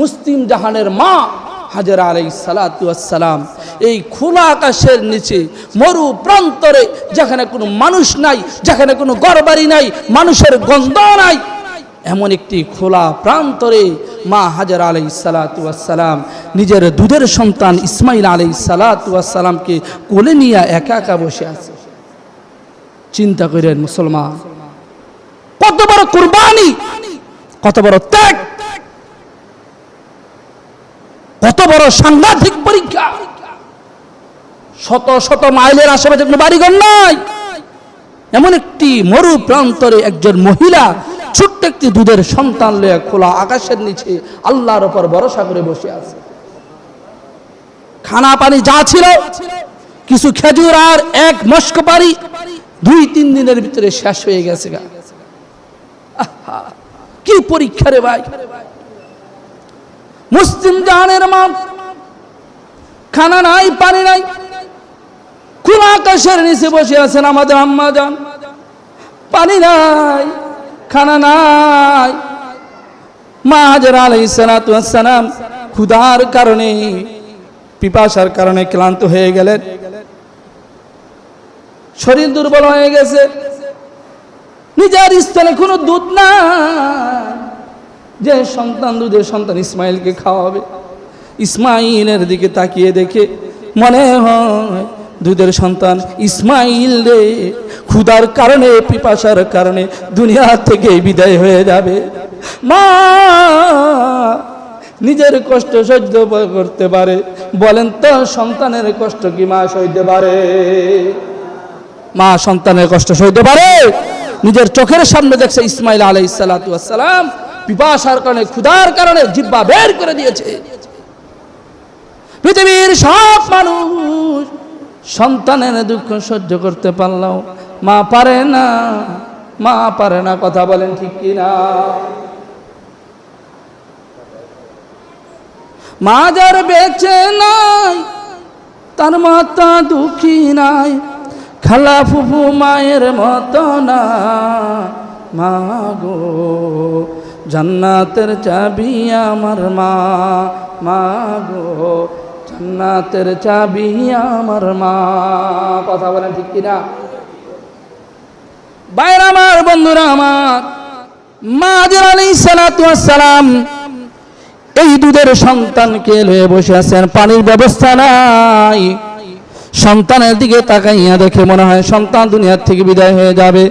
মুসলিম জাহানের মা হাজার আলাই সালাতাম এই খোলা আকাশের নিচে, মরু প্রান্তরে, যেখানে কোনো মানুষ নাই, যেখানে কোনো গড়বাড়ি নাই, মানুষের গন্ধ নাই, এমন একটি খোলা প্রান্তরে মা হাজার আলাই সালাতাম নিজের দুধের সন্তান ইসমাইল আলাই সালাতামকে কোলে নিয়ে একা একা বসে আছে। চিন্তা করেন মুসলমান, কত বড় কুরবানি, কত বড় ত্যাগ কত বড় সাংঘাতিক পরীক্ষা। শত শত মাইলের আশেপাশে কোনো বাড়িঘর নাই। এমন একটি মরু প্রান্তরে একজন মহিলা ছোট্ট একটি দুধের সন্তান লয়ে খোলা আকাশের নিচে আল্লাহর ওপর ভরসা করে বসে আছে। খানা পানি যা ছিল, কিছু খেজুর আর এক মস্ক পারি দুই, তিন দিনের ভিতরে শেষ হয়ে গেছে কি পরীক্ষা রে ভাই। মুসলিম জাহানের মা খানা নাই, পানি নাই। খোলা আকাশের নিচে বসে আছেন আমাদের আম্মা যান পানি নাই, খানা নাই। মা হাজার আলাই সালাম ক্ষুধার কারণে, পিপাসার কারণে ক্লান্ত হয়ে গেলেন। শরীর দুর্বল হয়ে গেছে। নিজের স্তনে কোনো দুধ না যে সন্তান দুধের সন্তান ইসমাইলকে খাওয়াবে। ইসমাইলের দিকে তাকিয়ে দেখে মনে হয় দুধের সন্তান ইসমাইল রে, ক্ষুধার কারণে, পিপাসার কারণে দুনিয়া থেকে বিদায় হয়ে যাবে। মা, নিজের কষ্ট সহ্য করতে পারে, বলেন তো সন্তানের কষ্ট কি মা সইতে পারে? মা সন্তানের কষ্ট সইতে পারে? নিজের চোখের সামনে দেখছে ইসমাইল আলাই সালাম পিপাসার কারণে, ক্ষুধার কারণে জিব্বা বের করে দিয়েছে। পৃথিবীর সব মানুষ সন্তানের দুঃখ সহ্য করতে পারলাম মা পারে না, মা পারে না, কথা বলেন ঠিক কি না মা যার বেঁচে নাই, তার মাতা দুঃখী নাই, খালা ফুফু মায়ের মতো না। মা গো জান্নাতের চাবি আমার মা মা গো। জান্নাতের চাবি আমার মা। কথা বলেন ঠিক কিনা? বাইরে আমার বন্ধুরা আমার মাদের আলী সালাম এই দুধের সন্তানকে লয়ে বসে আছেন, পানির ব্যবস্থা নাই। সন্তানের দিকে তাকাইয়া দেখে মনে হয় সন্তান দুনিয়ার থেকে বিদায় হয়ে যাবে।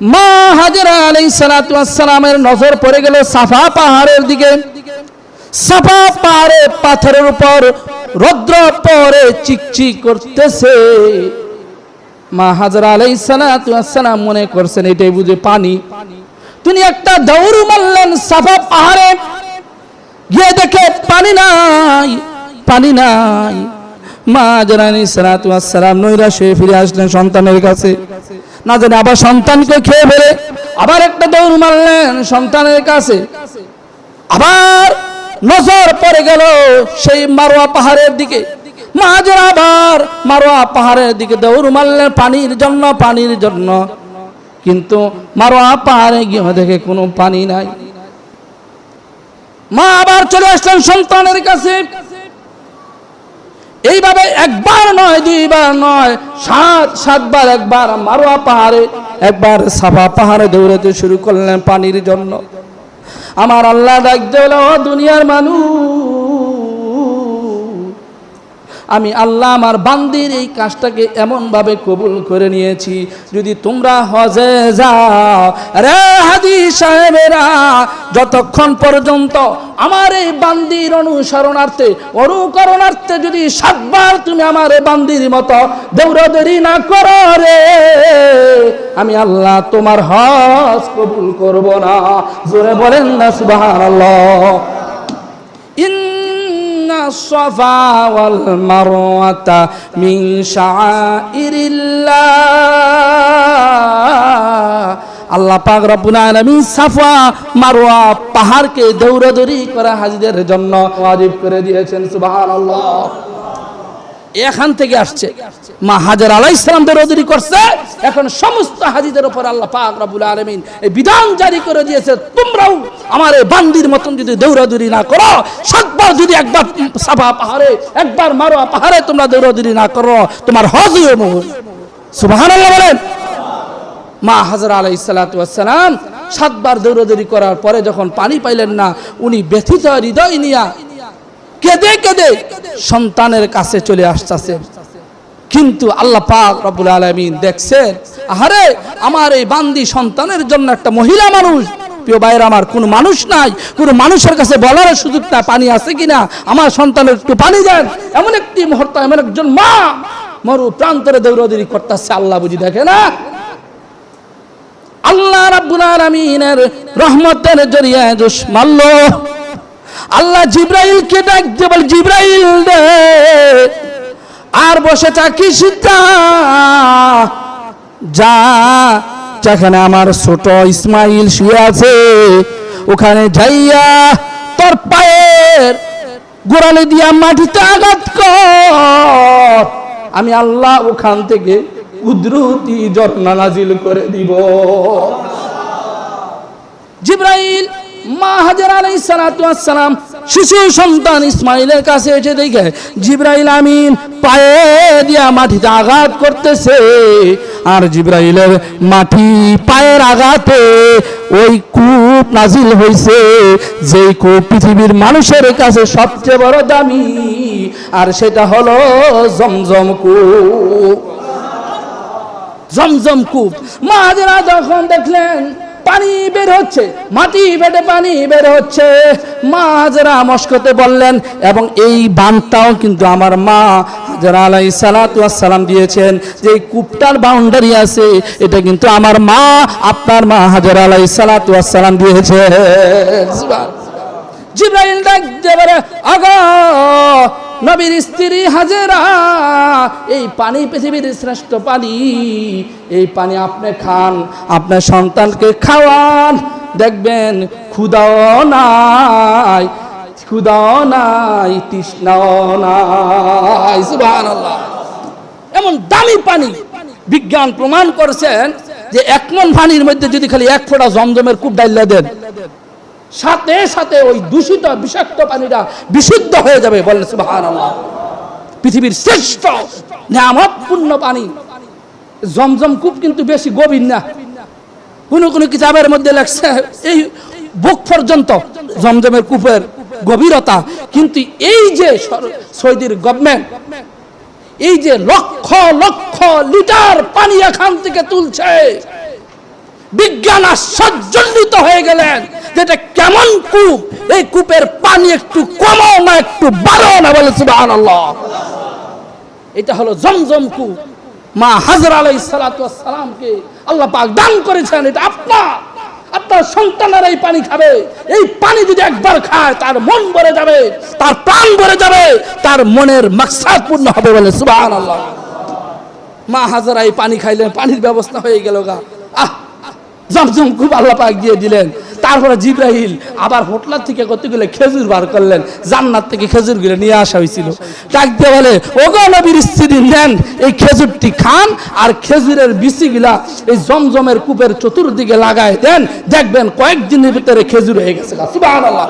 মা হাজরা আলাই সালামের নজর পড়ে গেল সাফা পাহাড়ের দিকে। সাফা পাহাড়ে পাথরের উপর রৌদ্র পরে চিকচিক করতেছে। মা হাজরা আলাই সালাম মনে করছেন, এটাই বুঝে পানি। তিনি একটা দৌড় মারলেন সাফা পাহাড়ে। গিয়ে দেখে পানি নাই পানি নাই। মা জানানি সালাম নৈরাশ হয়ে ফিরে আসলেন সন্তানের কাছে। না জানে আবার সন্তানকে খেয়ে ফেলে, আবার একটা দৌড় মারলেন সন্তানের কাছে। আবার নজর পড়ে গেল সেই মারোয়া পাহাড়ের দিকে। আবার মারোয়া পাহাড়ের দিকে দৌড় মারলেন পানির জন্য পানির জন্য। কিন্তু মারোয়া পাহাড়ে গিয়ে দেখে কোনো পানি নাই। মা আবার চলে আসলেন সন্তানের কাছে। এইভাবে একবার নয়, দুইবার নয়, সাত, সাতবার একবার মারোয়া পাহাড়ে, একবার সাফা পাহাড়ে দৌড়াতে শুরু করলেন পানির জন্য। আমার আল্লাহ ডাক দিল দুনিয়ার মানুষ আমি আল্লাহ আমার বান্দির এই কাজটাকে এমনভাবে কবুল করে নিয়েছি। যদি তোমরা হজে যাও রে হাদি সাহেবেরা, যতক্ষণ পর্যন্ত আমার এই বান্দির অনুসরণার্থে, অনুকরণার্থে যদি সাতবার তুমি আমার এই বান্দির মতো দৌড়াদৌড়ি না করো রে, আমি আল্লাহ তোমার হজ কবুল করব না। জোরে বলেন না সুবাহ الصفا والمروة من شعائر الله আল্লাহ পাক রব্বুল আলামিন সাফা মারওয়া পাহাড়কে দৌড়াদৌড়ি করা হাজিদের জন্য ওয়াজিব করে দিয়েছেন সুবহানাল্লাহ এখান থেকে আসছে। মা হাজার আলাই ইসলাম দৌড়দৌড়ি করছে। এখন সমস্ত হাজিদের উপর আল্লাহ পাক রব্বুল আলামিন এই বিধান জারি করে দিয়েছে, তোমরাও আমার এই বান্দির মতন যদি দৌড়াদৌড়ি না করো, সাতবার যদি একবার সাফা পাহাড়ে, একবার মারোয়া পাহাড়ে তোমরা দৌড়াদৌড়ি না করো, তোমার হজ সুবহানাল্লাহ বলেন। মা হাজরা আলাই সালাম সাতবার দৌড়দৌড়ি করার পরে যখন পানি পাইলেন না, উনি ব্যথিত হৃদয় নিয়া কেঁদে কেঁদে সন্তানের কাছে চলে আসতেছে। কিন্তু আল্লাহ পাক রব্বুল আলামিন দেখছেন, আহারে, আমার এই বান্দি সন্তানের জন্য একটা মহিলা মানুষ। প্রিয় ভাইয়ের, আমার কোনো মানুষ নাই, কোনো মানুষের কাছে বলার সুযোগ না, পানি আছে কিনা, আমার সন্তানের একটু পানি দেন। এমন একটি মুহূর্ত, এমন একজন মা মরু প্রান্তরে দৌড়দৌড়ি করতেছে, আল্লাহ বুঝি দেখে না? আল্লাহ রাব্বুল আলামিনের রহমতের জরিয়ায় জোশ মারল আল্লাহ জিব্রাইলকে ডাক দিয়ে বল, জিব্রাইল রে, আর বসে থাকিস না। যা, যেখানে আমার ছোট ইসমাইল শুয়ে আছে, ওখানে যাইয়া তোর পায়ের গোড়ালে দিয়া মাটিতে আঘাত কর আমি আল্লাহ ওখান থেকে কুদরতি যত্ন নাজিল করে দিব জিব্রাইল মা হাজার আলাই সালাম শিশু সন্তান ইসমাইলের কাছে এসে দেখে, জিব্রাইল আমিন, পায়ে দিয়া মাটিতে আঘাত করতেছে। আর জিব্রাইলের মাটি পায়ের আঘাতে ওই কূপ নাজিল হইছে, যেই কূপ পৃথিবীর মানুষের কাছে সবচেয়ে বড় দামি। আর সেটা হলো জমজম কূপ। জমজম কূপ। মাহাজেরা যখন দেখলেন পানি বের হচ্ছে, মাটি বেটে পানি বের হচ্ছে। মা হাজরা মস্কতে বললেন, এবং এই বানটাও কিন্তু আমার মা। হাজরা আলাই সালাম দিয়েছেন যে কূপটার বাউন্ডারি আছে, এটা কিন্তু আমার মা। আপনার মা হাজরা আলাই সালাম দিয়েছে। জিব্রাইল ডাক আগা নবীর স্ত্রী হাজেরা, এই পানি পৃথিবীর শ্রেষ্ঠ পানি। এই পানি আপনি খান আপনার সন্তানকে খাওয়ান, দেখবেন ক্ষুদাও নাই ক্ষুদাও নাই, তৃষ্ণাও নাই। সুবহানাল্লাহ। এমন দামি পানি বিজ্ঞান প্রমাণ করেছেন যে এক মন পানির মধ্যে যদি খালি এক ফোঁটা জমজমের কূপ ডাইলা দেন সাথে সাথে ওই দূষিত বিষাক্ত পানিটা বিশুদ্ধ হয়ে যাবে বলেন পৃথিবীর শ্রেষ্ঠ, নিয়ামতপূর্ণ পানি। জমজম কূপ কিন্তু বেশি গভীর না। কোন কোন কিতাবের মধ্যে লেখছে, এই বুক পর্যন্ত জমজমের কূপের গভীরতা। কিন্তু এই যে সৌদির গভর্নমেন্ট এই যে লক্ষ লক্ষ লিটার পানি এখান থেকে তুলছে বিজ্ঞান আশ্চর্যজনিত হয়ে গেলেন যেটা কেমন কূপ? এই কূপের পানি একটু কমাও না, একটু বাড়ো না বলে সুবহানাল্লাহ। এটা হলো জমজম কূপ। মা হাজরা আলাই সালামকে আল্লাহ পাক দান করেছেন, এটা আপনার। আপনার সন্তানেরা এই পানি খাবে। এই পানি যদি একবার খায়, তার মন ভরে যাবে, তার প্রাণ ভরে যাবে, তার মনের মাকসাদ পূর্ণ হবে বলে সুবহানাল্লাহ। মা হাজারা এই পানি খাইলেন পানির ব্যবস্থা হয়ে গেল গা। আহ! জমজম খুব আল্লাহ পাক দিয়ে দিলেন। তারপরে জিব্রাহিল আবার হোটলার থেকে কতগুলো খেজুর বার করলেন। জান্নাত থেকে খেজুরগুলো নিয়ে আসা হয়েছিল। ডাক দিয়ে বলে, ওগো নবীর স্ত্রী, নেন, এই খেজুরটি খান আর খেজুরের বিচিগুলা এই জমজমের কূপের চতুর্দিকে লাগায় দেন। দেখবেন কয়েকদিনের ভিতরে খেজুর হয়ে গেছে সুবহানাল্লাহ।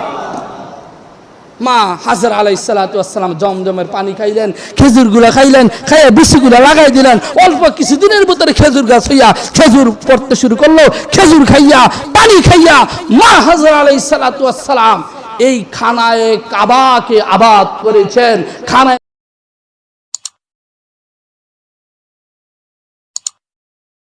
মা হাজার আলাই সালাতাম জমজমের পানি খাইলেন খেজুরগুলা খাইলেন, খাইয়ে বেশি গুলা লাগাই দিলেন, অল্প কিছুদিনের ভিতরে খেজুর গাছ হইয়া খেজুর পড়তে শুরু করল, খেজুর খাইয়া, পানি খাইয়া মা হাজার আলাই সালাতাম এই খানায় কাবাকে আবাদ করেছেন। খানায়